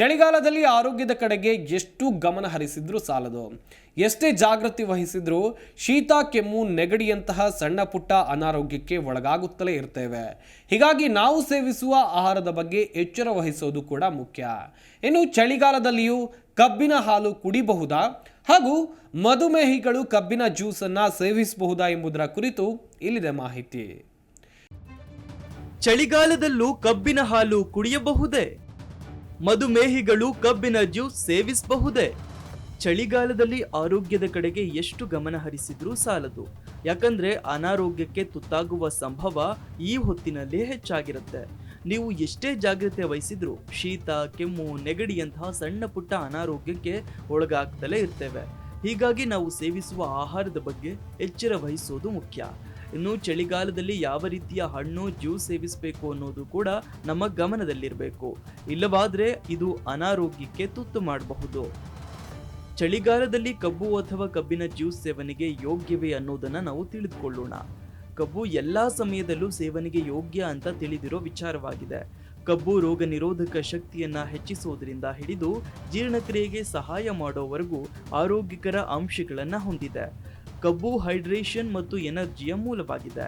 ಚಳಿಗಾಲದಲ್ಲಿ ಆರೋಗ್ಯದ ಕಡೆಗೆ ಎಷ್ಟು ಗಮನ ಹರಿಸಿದ್ರೂ ಸಾಲದು. ಎಷ್ಟೇ ಜಾಗೃತಿ ವಹಿಸಿದ್ರೂ ಶೀತ, ಕೆಮ್ಮು, ನೆಗಡಿಯಂತಹ ಸಣ್ಣ ಪುಟ್ಟ ಅನಾರೋಗ್ಯಕ್ಕೆ ಒಳಗಾಗುತ್ತಲೇ ಇರ್ತೇವೆ. ಹೀಗಾಗಿ ನಾವು ಸೇವಿಸುವ ಆಹಾರದ ಬಗ್ಗೆ ಎಚ್ಚರ ವಹಿಸೋದು ಕೂಡ ಮುಖ್ಯ. ಇನ್ನು ಚಳಿಗಾಲದಲ್ಲಿಯೂ ಕಬ್ಬಿನ ಹಾಲು ಕುಡಿಬಹುದಾ? ಹಾಗೂ ಮಧುಮೇಹಿಗಳು ಕಬ್ಬಿನ ಜ್ಯೂಸನ್ನು ಸೇವಿಸಬಹುದಾ ಎಂಬುದರ ಕುರಿತು ಇಲ್ಲಿದೆ ಮಾಹಿತಿ. ಚಳಿಗಾಲದಲ್ಲೂ ಕಬ್ಬಿನ ಹಾಲು ಕುಡಿಯಬಹುದೇ? ಮಧುಮೇಹಿಗಳು ಕಬ್ಬಿನ ಜ್ಯೂಸ್ ಸೇವಿಸಬಹುದೇ? ಚಳಿಗಾಲದಲ್ಲಿ ಆರೋಗ್ಯದ ಕಡೆಗೆ ಎಷ್ಟು ಗಮನ ಹರಿಸಿದ್ರೂ ಸಾಲದು. ಯಾಕಂದ್ರೆ ಅನಾರೋಗ್ಯಕ್ಕೆ ತುತ್ತಾಗುವ ಸಂಭವ ಈ ಹೊತ್ತಿನಲ್ಲೇ ಹೆಚ್ಚಾಗಿರುತ್ತೆ. ನೀವು ಎಷ್ಟೇ ಜಾಗ್ರತೆ ವಹಿಸಿದ್ರೂ ಶೀತ, ಕೆಮ್ಮು, ನೆಗಡಿಯಂತಹ ಸಣ್ಣ ಪುಟ್ಟ ಅನಾರೋಗ್ಯಕ್ಕೆ ಒಳಗಾಗ್ತಲೇ ಇರ್ತೇವೆ. ಹೀಗಾಗಿ ನಾವು ಸೇವಿಸುವ ಆಹಾರದ ಬಗ್ಗೆ ಎಚ್ಚರ ವಹಿಸೋದು ಮುಖ್ಯ. ಇನ್ನು ಚಳಿಗಾಲದಲ್ಲಿ ಯಾವ ರೀತಿಯ ಹಣ್ಣು ಜ್ಯೂಸ್ ಸೇವಿಸಬೇಕು ಅನ್ನೋದು ಕೂಡ ನಮ್ಮ ಗಮನದಲ್ಲಿರಬೇಕು. ಇಲ್ಲವಾದರೆ ಇದು ಅನಾರೋಗ್ಯಕ್ಕೆ ತುತ್ತು ಮಾಡಬಹುದು. ಚಳಿಗಾಲದಲ್ಲಿ ಕಬ್ಬು ಅಥವಾ ಕಬ್ಬಿನ ಜ್ಯೂಸ್ ಸೇವನೆಗೆ ಯೋಗ್ಯವೇ ಅನ್ನೋದನ್ನು ನಾವು ತಿಳಿದುಕೊಳ್ಳೋಣ. ಕಬ್ಬು ಎಲ್ಲ ಸಮಯದಲ್ಲೂ ಸೇವನೆಗೆ ಯೋಗ್ಯ ಅಂತ ತಿಳಿದಿರೋ ವಿಚಾರವಾಗಿದೆ. ಕಬ್ಬು ರೋಗ ನಿರೋಧಕ ಶಕ್ತಿಯನ್ನು ಹೆಚ್ಚಿಸೋದ್ರಿಂದ ಹಿಡಿದು ಜೀರ್ಣಕ್ರಿಯೆಗೆ ಸಹಾಯ ಮಾಡೋವರೆಗೂ ಆರೋಗ್ಯಕರ ಅಂಶಗಳನ್ನು ಹೊಂದಿದೆ. ಕಬ್ಬು, ಹೈಡ್ರೇಷನ್ ಮತ್ತು ಎನರ್ಜಿಯ ಮೂಲವಾಗಿದೆ.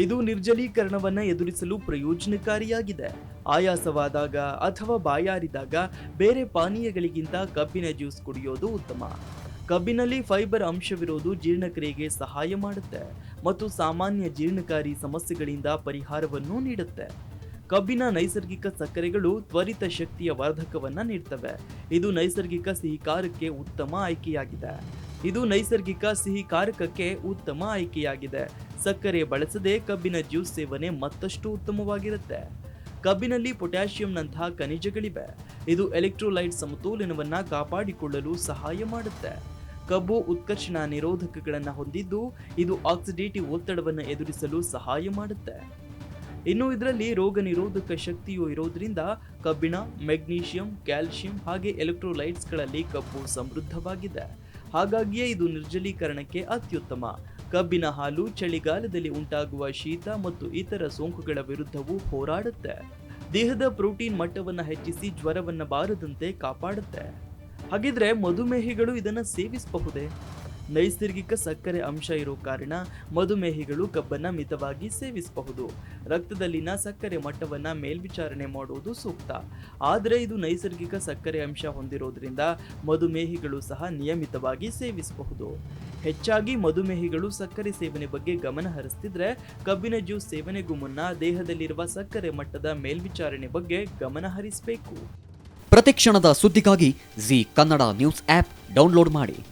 ಇದು ನಿರ್ಜಲೀಕರಣವನ್ನು ಎದುರಿಸಲು ಪ್ರಯೋಜನಕಾರಿಯಾಗಿದೆ. ಆಯಾಸವಾದಾಗ ಅಥವಾ ಬಾಯಾರಿದಾಗ ಬೇರೆ ಪಾನೀಯಗಳಿಗಿಂತ ಕಬ್ಬಿನ ಜ್ಯೂಸ್ ಕುಡಿಯೋದು ಉತ್ತಮ. ಕಬ್ಬಿನಲ್ಲಿ ಫೈಬರ್ ಅಂಶವಿರೋದು ಜೀರ್ಣಕ್ರಿಯೆಗೆ ಸಹಾಯ ಮಾಡುತ್ತೆ ಮತ್ತು ಸಾಮಾನ್ಯ ಜೀರ್ಣಕಾರಿ ಸಮಸ್ಯೆಗಳಿಂದ ಪರಿಹಾರವನ್ನು ನೀಡುತ್ತೆ. ಕಬ್ಬಿನ ನೈಸರ್ಗಿಕ ಸಕ್ಕರೆಗಳು ತ್ವರಿತ ಶಕ್ತಿಯ ವರ್ಧಕವನ್ನು ನೀಡ್ತವೆ. ಇದು ನೈಸರ್ಗಿಕ ಸಿಹಿಕಾರಕ್ಕೆ ಉತ್ತಮ ಆಯ್ಕೆಯಾಗಿದೆ. ಇದು ನೈಸರ್ಗಿಕ ಸಿಹಿ ಕಾರಕಕ್ಕೆ ಉತ್ತಮ ಆಯ್ಕೆಯಾಗಿದೆ. ಸಕ್ಕರೆ ಬಳಸದೆ ಕಬ್ಬಿನ ಜ್ಯೂಸ್ ಸೇವನೆ ಮತ್ತಷ್ಟು ಉತ್ತಮವಾಗಿರುತ್ತೆ. ಕಬ್ಬಿನಲ್ಲಿ ಪೊಟ್ಯಾಷಿಯಂನಂತಹ ಖನಿಜಗಳಿವೆ. ಇದು ಎಲೆಕ್ಟ್ರೋಲೈಟ್ ಸಮತೋಲನವನ್ನು ಕಾಪಾಡಿಕೊಳ್ಳಲು ಸಹಾಯ ಮಾಡುತ್ತೆ. ಕಬ್ಬು ಉತ್ಕರ್ಷಣ ನಿರೋಧಕಗಳನ್ನು ಹೊಂದಿದ್ದು, ಇದು ಆಕ್ಸಿಡೇಟಿವ್ ಒತ್ತಡವನ್ನು ಎದುರಿಸಲು ಸಹಾಯ ಮಾಡುತ್ತೆ. ಇನ್ನು ಇದರಲ್ಲಿ ರೋಗ ನಿರೋಧಕ ಶಕ್ತಿಯು ಇರೋದ್ರಿಂದ ಕಬ್ಬಿಣ, ಮೆಗ್ನೀಷಿಯಂ ಕ್ಯಾಲ್ಸಿಯಂ ಹಾಗೆ ಎಲೆಕ್ಟ್ರೋಲೈಟ್ಸ್ಗಳಲ್ಲಿ ಕಬ್ಬು ಸಮೃದ್ಧವಾಗಿದೆ. ಹಾಗಾಗಿಯೇ ಇದು ನಿರ್ಜಲೀಕರಣಕ್ಕೆ ಅತ್ಯುತ್ತಮ. ಕಬ್ಬಿನ ಹಾಲು ಚಳಿಗಾಲದಲ್ಲಿ ಉಂಟಾಗುವ ಶೀತ ಮತ್ತು ಇತರ ಸೋಂಕುಗಳ ವಿರುದ್ಧವೂ ಹೋರಾಡುತ್ತೆ. ದೇಹದ ಪ್ರೋಟೀನ್ ಮಟ್ಟವನ್ನು ಹೆಚ್ಚಿಸಿ ಜ್ವರವನ್ನು ಬಾರದಂತೆ ಕಾಪಾಡುತ್ತೆ. ಹಾಗಿದ್ರೆ ಮಧುಮೇಹಿಗಳು ಇದನ್ನು ಸೇವಿಸಬಹುದೇ? ನೈಸರ್ಗಿಕ ಸಕ್ಕರೆ ಅಂಶ ಇರೋ ಕಾರಣ ಮಧುಮೇಹಿಗಳು ಕಬ್ಬನ್ನು ಮಿತವಾಗಿ ಸೇವಿಸಬಹುದು. ರಕ್ತದಲ್ಲಿನ ಸಕ್ಕರೆ ಮಟ್ಟವನ್ನು ಮೇಲ್ವಿಚಾರಣೆ ಮಾಡುವುದು ಸೂಕ್ತ. ಆದರೆ ಇದು ನೈಸರ್ಗಿಕ ಸಕ್ಕರೆ ಅಂಶ ಹೊಂದಿರೋದ್ರಿಂದ ಮಧುಮೇಹಿಗಳು ಸಹ ನಿಯಮಿತವಾಗಿ ಸೇವಿಸಬಹುದು. ಹೆಚ್ಚಾಗಿ ಮಧುಮೇಹಿಗಳು ಸಕ್ಕರೆ ಸೇವನೆ ಬಗ್ಗೆ ಗಮನ ಹರಿಸ್ತಿದ್ರೆ ಕಬ್ಬಿನ ಜ್ಯೂಸ್ ಸೇವನೆಗೂ ಮುನ್ನ ದೇಹದಲ್ಲಿರುವ ಸಕ್ಕರೆ ಮಟ್ಟದ ಮೇಲ್ವಿಚಾರಣೆ ಬಗ್ಗೆ ಗಮನ ಹರಿಸಬೇಕು. ಪ್ರತಿಕ್ಷಣದ ಸುದ್ದಿಗಾಗಿ Zee Kannada news app download ಮಾಡಿ.